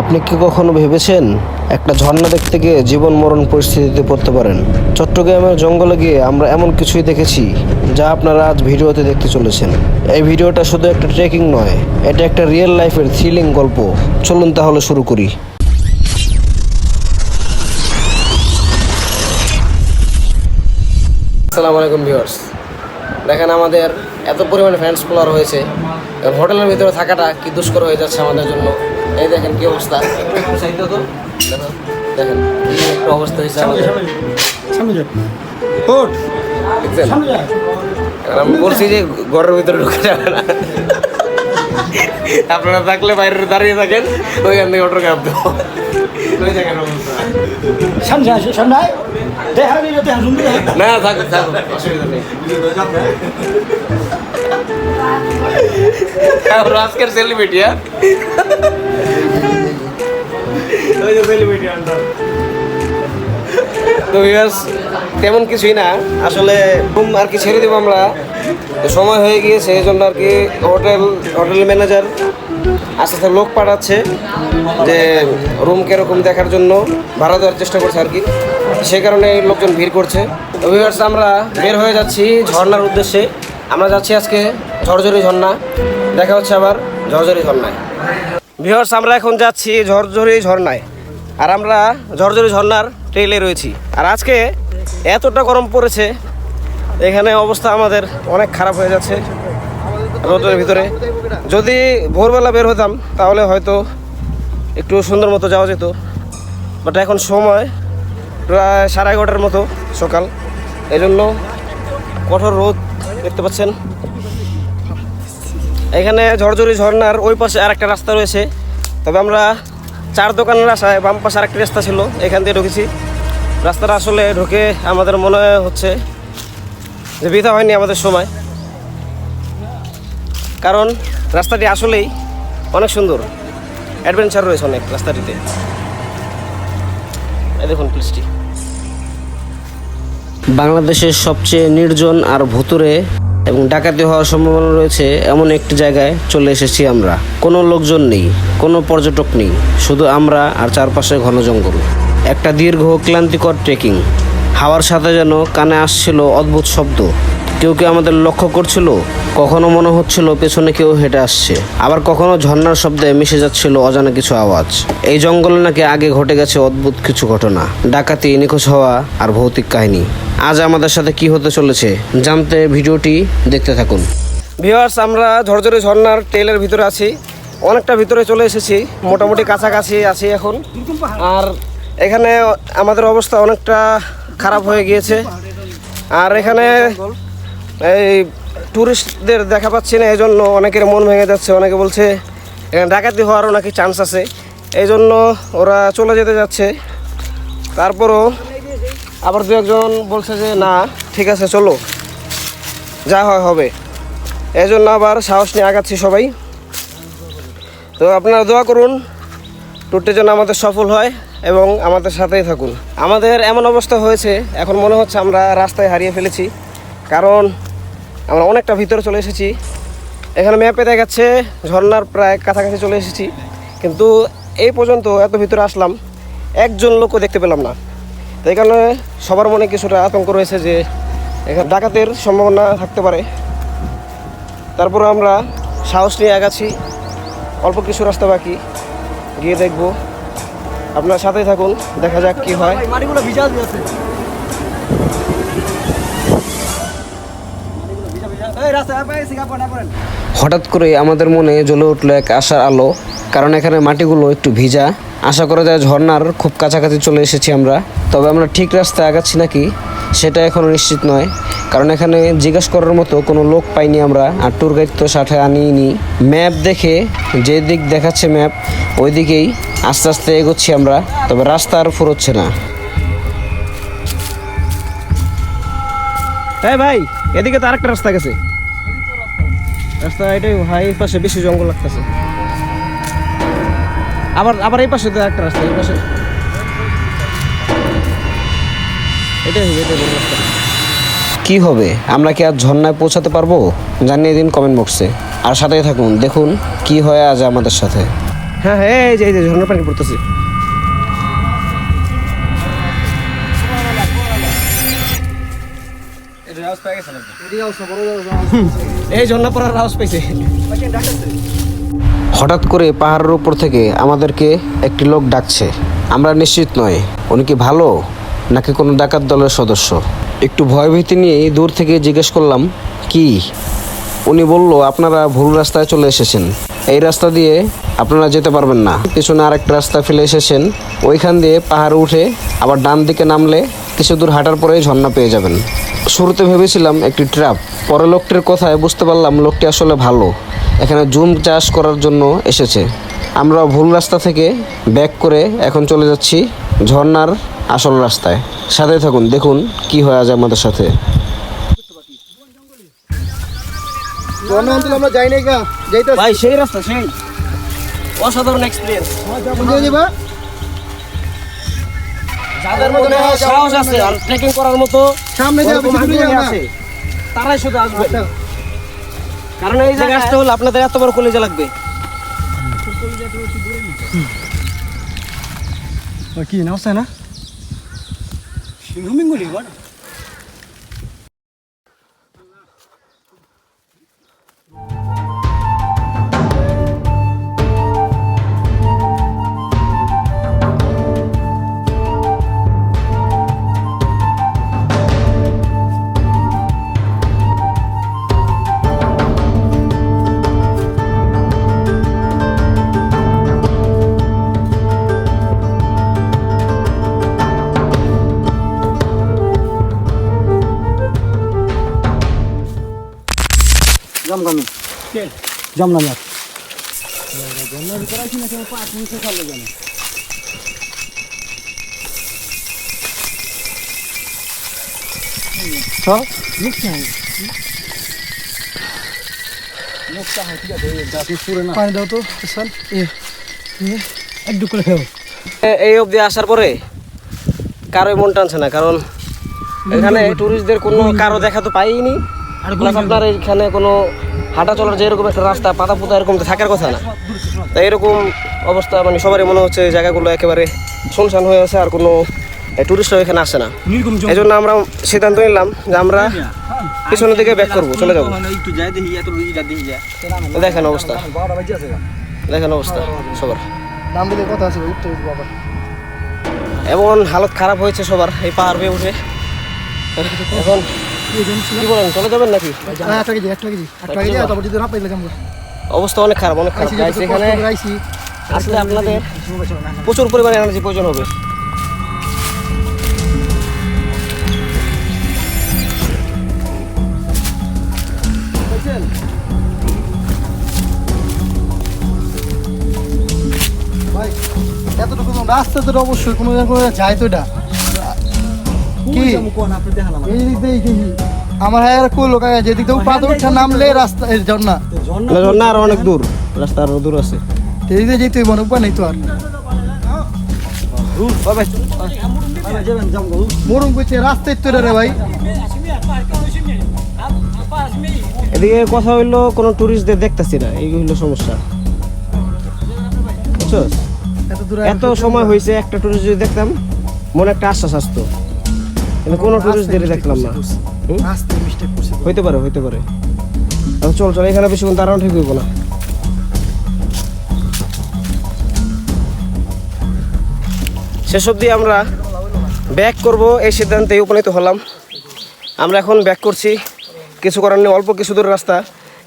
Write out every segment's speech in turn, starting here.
আপনি কি কখনো ভেবেছেন একটা ঝর্ণা দেখতে গিয়ে জীবন মরণ পরিস্থিতিতে পড়তে পারেন? চট্টগ্রামের জঙ্গলে গিয়ে আমরা এমন কিছুই দেখেছি যা আপনারা আজ ভিডিওতে দেখতে চলেছেন। এই ভিডিওটা শুধু একটা ট্রেকিং নয়, এটা একটা রিয়েল লাইফের থ্রিলিং গল্প। চলুন তাহলে শুরু করি। আসসালামু আলাইকুম ভিউয়ার্স। দেখেন আমাদের এত পরিমাণে ফ্যান্স ফলোয়ার হয়েছে। হোটেলের ভিতরে থাকাটা কি দুষ্কর হয়ে যাচ্ছে আমাদের জন্য? এই দেখেন কি অবস্থা। দেখেন একটা অবস্থা হয়েছে আমাদের। আমি বলছি যে ঘরের ভিতরে ঢুকে যাবে না। আপনারা থাকলে বাইরে দাঁড়িয়ে থাকেন ওইখান থেকে অটোগ্রাফ দেবো। না থাক থাক অসুবিধা নেই। আজকের সেলিব্রিটি হ্যাঁ? তো ভিউয়ার্স তেমন কিছুই না। আসলে রুম আর কি ছেড়ে দেবো আমরা। তো সময় হয়ে গিয়েছে এই জন্য আর কি হোটেল হোটেল ম্যানেজার আস্তে আস্তে লোক পাঠাচ্ছে যে রুম কীরকম দেখার জন্য ভাড়া দেওয়ার চেষ্টা করছে আর কি। সেই কারণে লোকজন ভিড় করছে। তো ভিউয়ার্স আমরা বের হয়ে যাচ্ছি ঝর্নার উদ্দেশ্যে। আমরা যাচ্ছি আজকে ঝরঝরি ঝর্ণা। দেখা হচ্ছে আবার ঝরঝরি ঝর্ণায়। ভিউয়ার্স আমরা এখন যাচ্ছি ঝরঝরি ঝর্ণায়। আর আমরা ঝরঝরি ঝর্ণার ট্রেলে রয়েছি। আর আজকে এতটা গরম পড়েছে, এখানে অবস্থা আমাদের অনেক খারাপ হয়ে যাচ্ছে রোদের ভিতরে। যদি ভোরবেলা বের হতাম, তাহলে হয়তো একটু সুন্দর মতো যাওয়া যেত। বাট এখন সময় প্রায় সাড়ে এগারোটার মতো সকাল। এই জন্য কঠোর রোদ দেখতে পাচ্ছেন। এখানে ঝরঝরি ঝর্ণার ওই পাশে আর একটা রাস্তা রয়েছে। তবে আমরা চার দোকানের আশায় বাম পাশে আরেকটি রাস্তা ছিল, এখান দিয়ে ঢুকেছি। রাস্তাটা আসলে ঢুকে আমাদের মনে হচ্ছে যে বৃথা হয়নি আমাদের সময়। কারণ রাস্তাটি আসলেই অনেক সুন্দর। অ্যাডভেঞ্চার রয়েছে অনেক রাস্তাটিতে। দেখুন প্লিজটি বাংলাদেশের সবচেয়ে নির্জন আর ভুতুরে এবং ডাকাতি হওয়ার সম্ভাবনা রয়েছে এমন একটি জায়গায় চলে এসেছি আমরা। কোনো লোকজন নেই, কোনো পর্যটক নেই, শুধু আমরা আর চারপাশে ঘন জঙ্গল। একটা দীর্ঘ, ক্লান্তিকর ট্রেকিং হাওয়ার সাথে যেন কানে আসছিল অদ্ভুত শব্দ। কেউ কেউ আমাদের লক্ষ্য করছিল? কখনো মনে হচ্ছিল পেছনে কেউ হেঁটে আসছে। আবার কখনো ঝর্নার শব্দে মিশে যাচ্ছিল অজানা কিছু আওয়াজ। এই জঙ্গলে নাকি আগে ঘটে গেছে অদ্ভুত কিছু ঘটনা। ডাকাতি, নিখোঁজ হওয়া আর ভৌতিক কাহিনী। আজ আমাদের সাথে কি হতে চলেছে জানতে ভিডিওটি দেখতে থাকুন। ভিওয়ার্স আমরা ঝরঝরে ঝর্ণার টেলের ভিতরে আছি। অনেকটা ভিতরে চলে এসেছি, মোটামুটি কাছাকাছি আছি এখন। আর এখানে আমাদের অবস্থা অনেকটা খারাপ হয়ে গিয়েছে। আর এখানে এই ট্যুরিস্টদের দেখা পাচ্ছি না এই জন্য অনেকের মন ভেঙে যাচ্ছে। অনেকে বলছে, এখানে ডাকাতি হওয়ারও নাকি চান্স আছে। এই জন্য ওরা চলে যেতে যাচ্ছে। তারপরও আবার দু একজন বলছে যে, না, ঠিক আছে, চলো। যা হয় হবে। এই জন্য আবার সাহস নিয়ে আগাচ্ছি সবাই। তো আপনারা দোয়া করুন ট্যুরটি যেন আমাদের সফল হয় এবং আমাদের সাথেই থাকুন। আমাদের এমন অবস্থা হয়েছে, এখন মনে হচ্ছে আমরা রাস্তায় হারিয়ে ফেলেছি, কারণ আমরা অনেকটা ভিতরে চলে এসেছি। এখানে ম্যাপে দেখাচ্ছে ঝর্ণার প্রায় কাছাকাছি চলে এসেছি, কিন্তু এই পর্যন্ত এত ভিতরে আসলাম, একজন লোকও দেখতে পেলাম না। এই কারণে সবার মনে কিছুটা আতঙ্ক রয়েছে যে এখানে ডাকাতের সম্ভাবনা থাকতে পারে। তারপরে আমরা সাহস নিয়ে আগাচ্ছি। অল্প কিছু রাস্তা বাকি। গিয়ে দেখব। আপনার সাথেই থাকুন। দেখা যাক কি হয়। হঠাৎ করে আমাদের মনে জ্বলে উঠল এক আশার আলো, কারণ এখানে মাটিগুলো একটু ভিজা। আশা করা যায় ঝর্নার খুব কাছাকাছি চলে এসেছি আমরা, তবে আমরা ঠিক রাস্তায় আগাচ্ছি নাকি সেটা এখনও নিশ্চিত নয়, কারণ এখানে জিজ্ঞাসা করার মতো কোনো লোক পাইনি আমরা, আর ট্যুর গাইড তো সাথে আনিনি ম্যাপ দেখে যে দিক দেখাচ্ছে ম্যাপ ওই দিকেই আস্তে আস্তে এগোচ্ছি আমরা, তবে রাস্তা আর ফুরোচ্ছে না। ভাই, এদিকে তো আরেকটা রাস্তা গেছে। রাস্তা এটাই ভাই এই পাশে বেশি জঙ্গল লাগতেছে। আবার আবার এই পাশে তো একটা রাস্তা এই পাশে। এটাই হবে এটাই রাস্তা। কি হবে? আমরা কি আর ঝর্ণায় পৌঁছাতে পারব? জানিয়ে দিন কমেন্ট বক্সে আর সাথেই থাকুন দেখুন কি হয় আজ আমাদের সাথে। হ্যাঁ হ্যাঁ এই যে এই যে ঝর্ণার পানি পড়তেছে। এই রাউস হঠাৎ করে পাহাড়ের উপর থেকে আমাদেরকে একটি লোক ডাকছে। আমরা নিশ্চিত নয় উনি কি ভালো নাকি কোনো ডাকাত দলের সদস্য। একটু ভয়ভীতি নিয়ে দূর থেকে জিজ্ঞেস করলাম কি? উনি বলল আপনারা ভুল রাস্তায় চলে এসেছেন। এই রাস্তা দিয়ে আপনারা যেতে পারবেন না। পিছনে আরেকটা রাস্তা ফেলে এসেছেন। ওইখান দিয়ে পাহাড়ে উঠে আবার ডান দিকে নামলে কিছু দূর হাঁটার পরেই ঝর্ণা পেয়ে যাবেন। শুরুতে ভেবেছিলাম একটি ট্র্যাপ পরে লোকটির কথায় বুঝতে পারলাম লোকটি আসলে ভালো। এখানে জুম চাষ করার জন্য এসেছে। আমরা ভুল রাস্তা থেকে ব্যাক করে এখন চলে যাচ্ছি ঝর্ণার আসল রাস্তায়। সাথে থাকুন দেখুন কি হয়ে আজ আমাদের সাথে। আমরা যাই নাই গা যাইতে ভাই সেই রাস্তা সেই। অসাধারণ এক্সপিরিয়েন্স যাদের মধ্যে সাহস আছে আর ট্রেকিং করার মতো সামনে না। আছে। তারাই শুধু আসবে। আচ্ছা। কারণ এই জায়গায় আসতে হলে আপনাদের এত বড় কলেজে লাগবে। কি নাও না? সিংহমিঙ্গুলি বড়। জমগামি জমনামি পানি দাও তো স্যার একটু করে খেও এ- এই অবধি আসার পরে কারোই মন টানছে না কারণ এখানে টুরিস্টদের কোনো কারও দেখা তো পাইনি। আপনার এখানে কোনো হাঁটা চলার যে এরকম একটা রাস্তা পাতা পুতা এরকম তো থাকার কথা না। তাই এরকম অবস্থা মানে সবারই মনে হচ্ছে জায়গাগুলো একেবারে শুনশান হয়ে আছে আর কোনো টুরিস্টও এখানে আসে না। এই জন্য আমরা সিদ্ধান্ত নিলাম যে আমরা পিছনের দিকে ব্যাক করব চলে যাব। একটু যাই দেখি এত ইটা দেখি যা দেখেন অবস্থা। দেখেন অবস্থা সবার। এমন হালত খারাপ হয়েছে সবার এই পাহাড় বেয়ে উঠে। এখন কি বলেন চলে যাবেন নাকি? একটা কেজি একটা কেজি। একটা কেজি তারপর যদি না পাইলে অবস্থা অনেক খারাপ অনেক খারাপ। গাইস এখানে আসলে আপনাদের প্রচুর পরিমাণে এনার্জি প্রয়োজন হবে। এতটুকু রাস্তা তো অবশ্যই কোনো জায়গায় কোনো যায় তো এটা। কি? এই দিক দিয়ে দেখি আমার হ্যাঁ যেদিক দিয়ে পাথর উঠা নামলে রাস্তা এই ঝর্ণা। আর অনেক দূর রাস্তা আরও দূর আছে। এই দিকে যেতে হইব উপায় নেই তো আর। মরুম করছে রাস্তায় তো রে ভাই। এদিকে কথা হইল কোনো টুরিস্টদের দেখতেছি না এই হইল সমস্যা। বুঝছ? এত সময় হয়েছে একটা টুরিস্ট যদি দেখতাম মনে একটা আশ্বাস আসতো। কিন্তু কোনো টুরিস্টদের দেখলাম না। হইতে পারে হইতে পারে। চল চল এখানে বেশিক্ষণ দাঁড়ানো ঠিক হইব না। শেষ অবধি আমরা ব্যাক করব এই সিদ্ধান্তে উপনীত হলাম। আমরা এখন ব্যাক করছি। কিছু করার নেই অল্প কিছু দূর রাস্তা।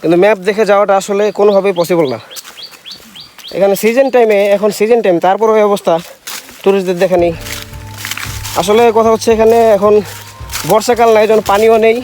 কিন্তু ম্যাপ দেখে যাওয়াটা আসলে কোনোভাবেই পসিবল না। এখানে সিজন টাইমে এখন সিজন টাইম তারপর অবস্থা। টুরিস্টদের দেখা নেই। আসলে কথা হচ্ছে এখানে এখন বর্ষাকাল নাই যেন পানিও নেই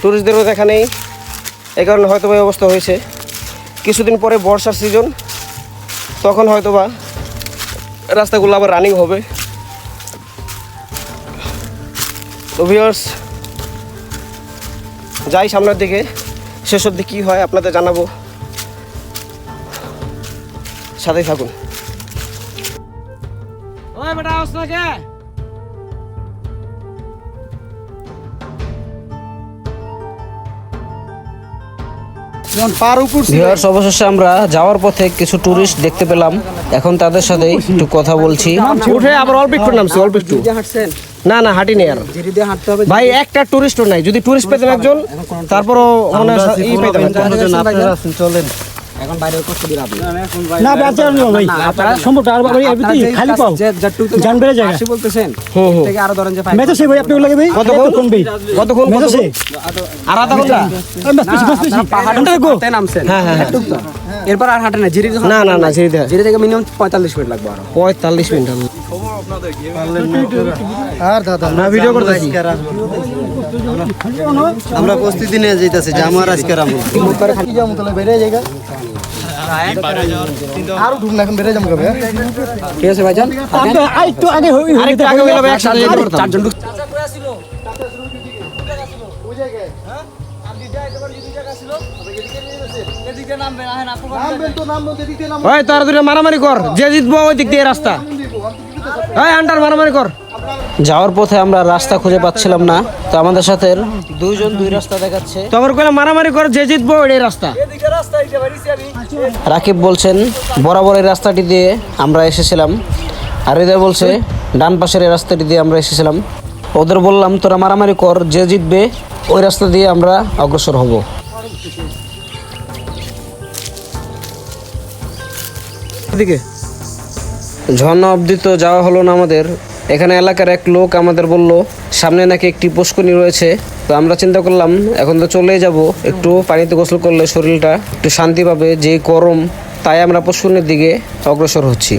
টুরিস্টদেরও দেখা নেই। এই কারণে হয়তো এই অবস্থা হয়েছে। কিছুদিন পরে বর্ষার সিজন তখন হয়তো বা রাস্তাগুলো আবার রানিং হবে। তো ভিউয়ার্স যাই সামনের দিকে শেষ অবধি কী হয় আপনাদের জানাব। সাথেই থাকুন। ওই বেটা আসনা ভিউয়ার্স অবশেষে আমরা যাওয়ার পথে কিছু টুরিস্ট দেখতে পেলাম। এখন তাদের সাথে একটু কথা বলছি। উঠে আবার অল্প একটু নামছি অল্প একটু। হাঁটছেন? না না হাঁটিনি আর। ধীরে ধীরে হাঁটতে হবে ভাই একটা টুরিস্টও নাই। যদি টুরিস্ট পেতেন একজন তারপরও মনে হয় চলেন। এখন বাইরে কষ্ট দিয়ে লাভ না বেঁচে আর ভাই। না, আপনারা- সম্পর্ক আর ভাই আপনারা এমনি যেই খালি পাও। যে- যেটুকু তো জান বেড়ে জায়গা। আশি বলতেছেন হুম, হুম। থেকে আরও ধরেন যে মেজো সে ভাই আপনি লাগে ভাই? কতক্ষণ? কোন ভাই? কতক্ষণ? মেজো সে আর আধা ঘণ্টা? আমি বাস পিছি বাস পিছি পাহাড়ে গো। নামছেন। হ্যাঁ, হ্যাঁ, হ্যাঁ। তো। এরপর আর হাঁটে না জিরি না না না দেয় জিরি থেকে মিনিমাম পঁয়তাল্লিশ মিনিট লাগবে আরও। পঁয়তাল্লিশ মিনিট। আর দাদা না ভিডিও করতেছি। আমরা প্রস্তুতি নিয়ে যাইতেছি যে আমার আজকে যাব তাহলে বেড়ে জায়গা ঠিক আছে ভাইজান? চারজন ওই তোর দুটো মারামারি কর যে জিতবো ওই দিক দিয়ে রাস্তা। ওই আন্টার মারামারি কর। যাওয়ার পথে আমরা রাস্তা খুঁজে পাচ্ছিলাম না। তো আমাদের সাথে দুইজন দুই রাস্তা দেখাচ্ছে। তখন কইলাম মারামারি কর যে জিতবো ওইটাই রাস্তা। রাকিব বলছেন বরাবর এই রাস্তাটি দিয়ে আমরা এসেছিলাম। আর হৃদয় বলছে ডান পাশের এই রাস্তাটি দিয়ে আমরা এসেছিলাম। ওদের বললাম তোরা মারামারি কর যে জিতবে ওই রাস্তা দিয়ে আমরা অগ্রসর হব। ঝর্ণা অবধি তো যাওয়া হলো না আমাদের। এখানে এলাকার এক লোক আমাদের বলল সামনে নাকি একটি পুষ্করণী রয়েছে। তো আমরা চিন্তা করলাম এখন তো চলেই যাব। একটু পানিতে গোসল করলে শরীরটা একটু শান্তি পাবে যে গরম তাই আমরা পুষ্করণীর দিকে অগ্রসর হচ্ছি।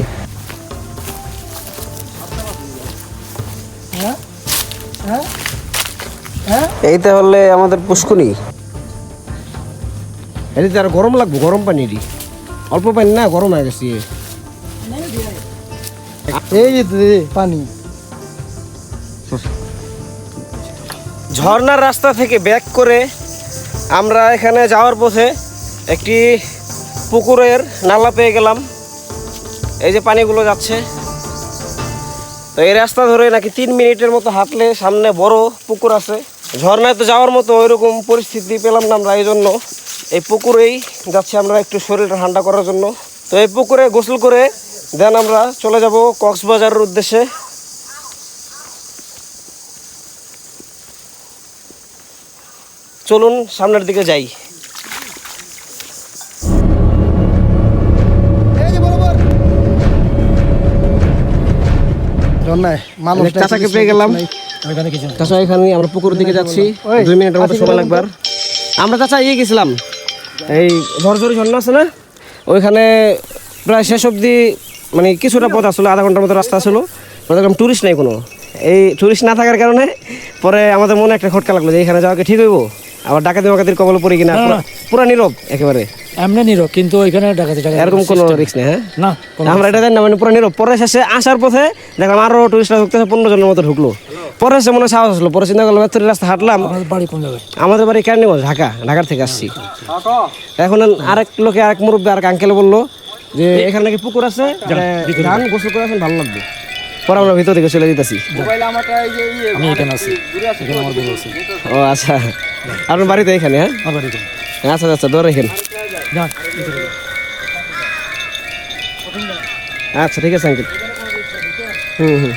এই তাহলে আমাদের পুষ্করণী। এদিকে আর গরম লাগবে গরম পানিরই অল্প পানি না গরম হয়ে গেছে। এই যে। পানি। ঝর্ণার রাস্তা থেকে ব্যাক করে আমরা এখানে যাওয়ার পথে একটি পুকুরের নালা পেয়ে গেলাম। এই যে পানিগুলো যাচ্ছে। তো এই রাস্তা ধরে নাকি তিন মিনিটের মতো হাঁটলে সামনে বড় পুকুর আছে। ঝর্ণায় তো যাওয়ার মতো ওইরকম পরিস্থিতি পেলাম না আমরা এই জন্য এই পুকুরেই যাচ্ছি আমরা একটু শরীরটা ঠান্ডা করার জন্য। তো এই পুকুরে গোসল করে দেন আমরা চলে যাব কক্সবাজারের উদ্দেশ্যে। চলুন সামনের দিকে যাই। এই যে বরাবর। জন্নায় মানুষ চাচাকে পেয়ে গেলাম। চাচা এখানে আমরা পুকুরের দিকে যাচ্ছি। দুই মিনিটের মতো সময় লাগবে আমরা চাচা ইয়ে গেছিলাম। এই ঝরঝরি ঝর্ণা আছে না? ওইখানে প্রায় শেষ অবধি মানে কিছুটা পথ আসলো আধা ঘণ্টার মতো রাস্তা আসলো টুরিস্ট নাই কোনো। এই টুরিস্ট না থাকার কারণে পরে আমাদের মনে একটা খটকা লাগল যে এখানে যাওয়াকে ঠিক হইব? আবার ডাকাতি বাকাতির কবল পড়ি কিনা? পুরা- নীরব একেবারে। এমনি নিরো কিন্তু ওইখানে ডাকাতি টাকা এরকম কোনো রিস্ক নেই হ্যাঁ? না আমরা এটা জানি না মানে পুরো নীরব। পরে শেষে আসার পথে দেখলাম আরও টুরিস্টরা ঢুকতেছে পনেরো জনের মতো ঢুকলো। পরে সে মনে সাহস আসলো পরে চিন্তা করলাম এত রাস্তা হাঁটলাম। আমাদের বাড়ি কোন জায়গায়? আমাদের বাড়ি কেরানীগঞ্জ ঢাকা ঢাকার থেকে আসছি। এখন আরেক লোকে আরেক মুরব্বী আরেক আঙ্কেল বলল যে এখানে নাকি পুকুর আছে গান গোসল করে আসেন ভালো লাগবে। পরে আমরা ভিতর দিকে চলে যেতেছি আমি এখানে আছি। এখানে আমার বউ আছে। ও আচ্ছা। আপনার বাড়িতে এখানে হ্যাঁ? আমার বাড়ি এখানে আচ্ছা আচ্ছা ধরে এখানে। আচ্ছা ঠিক আছে আঙ্কেল হুম হুম।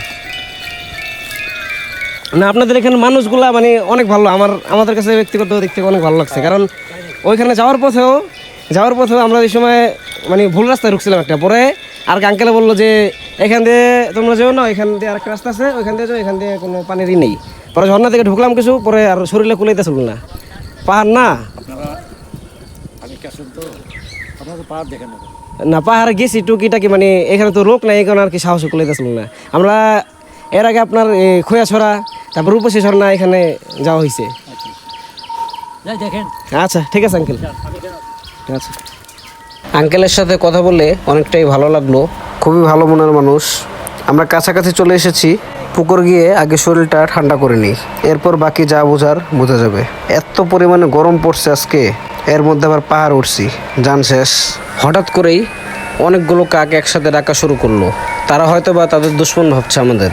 না আপনাদের এখানে মানুষগুলা মানে অনেক ভালো। আমার আমাদের কাছে ব্যক্তিগত দিক থেকে অনেক ভালো লাগছে। কারণ ওইখানে যাওয়ার পথেও যাওয়ার পথেও আমরা ওই সময় মানে ভুল রাস্তায় ঢুকছিলাম একটা। পরে আর আঙ্কেলে বলল যে এখান দিয়ে তোমরা যেও না এখান দিয়ে আরেকটা রাস্তা আছে ওইখান দিয়ে যাও এখান দিয়ে কোনো পানিরই নেই। পরে ঝর্ণা থেকে ঢুকলাম কিছু পরে আর শরীরে কুলাইতে চলল না। পাহাড় না? না পাহাড়ে গেছি টুকিটাকি মানে এখানে তো রোগ নাই এখানে আর কি সাহস কুলাইতেছিল না। আমরা এর আগে আপনার খোয়া ছড়া তারপর রূপসী ঝর্ণা এখানে যাওয়া হয়েছে আচ্ছা। ঠিক আছে আঙ্কেল আচ্ছা। আঙ্কেলের সাথে কথা বলে অনেকটাই ভালো লাগল। খুবই ভালো মনের মানুষ। আমরা কাছাকাছি চলে এসেছি, পুকুর গিয়ে আগে শরীরটা ঠান্ডা করে নিই। এরপর বাকি যা বোঝার বোঝা যাবে। এত পরিমাণে গরম পড়ছে আজকে, এর মধ্যে আবার পাহাড় উঠছি যান শেষ। হঠাৎ করেই অনেকগুলো কাক একসাথে ডাকা শুরু করল। তারা হয়তো বা তাদের দুশ্মন ভাবছে আমাদের।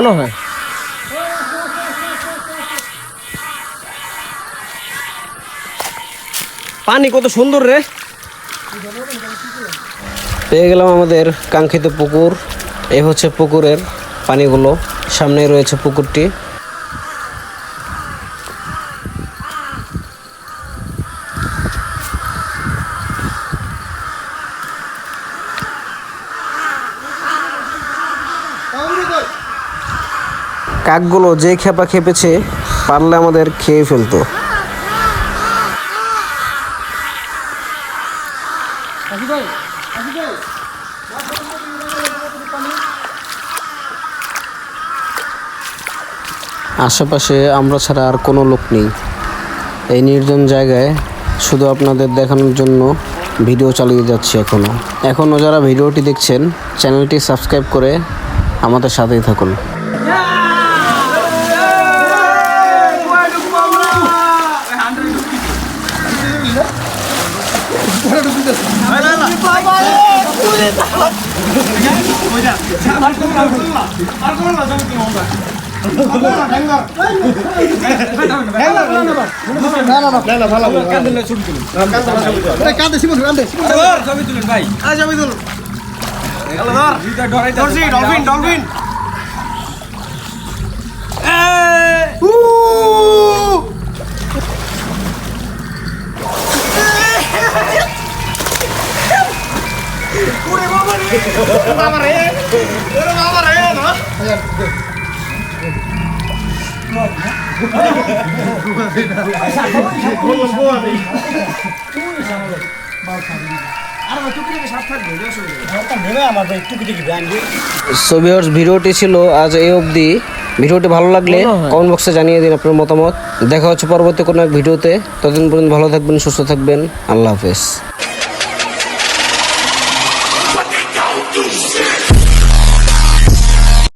মনে হয়। পানি কত সুন্দর রে। পেয়ে গেলাম আমাদের কাঙ্ক্ষিত পুকুর। এই হচ্ছে পুকুরের পানিগুলো। সামনেই রয়েছে পুকুরটি। কাকগুলো যে খেপা খেপেছে, পারলে আমাদের খেয়ে ফেলতো। আশেপাশে আমরা ছাড়া আর কোনো লোক নেই। এই নির্জন জায়গায় শুধু আপনাদের দেখানোর জন্য ভিডিও চালিয়ে যাচ্ছি এখনও এখনও যারা ভিডিওটি দেখছেন, চ্যানেলটি সাবস্ক্রাইব করে আমাদের সাথেই থাকুন। কান্দে শিবন কান্দে জমি তুলেন ভাই জমি তুলুন ডলফিন ডলফিন ভিউয়ার্স ভিডিওটি ছিল আজ এই অবধি। ভিডিওটি ভালো লাগলে কমেন্ট বক্সে জানিয়ে দিন আপনার মতামত। দেখা হচ্ছে পরবর্তী কোনো এক ভিডিওতে। ততদিন পর্যন্ত ভালো থাকবেন সুস্থ থাকবেন। আল্লাহ হাফেজ।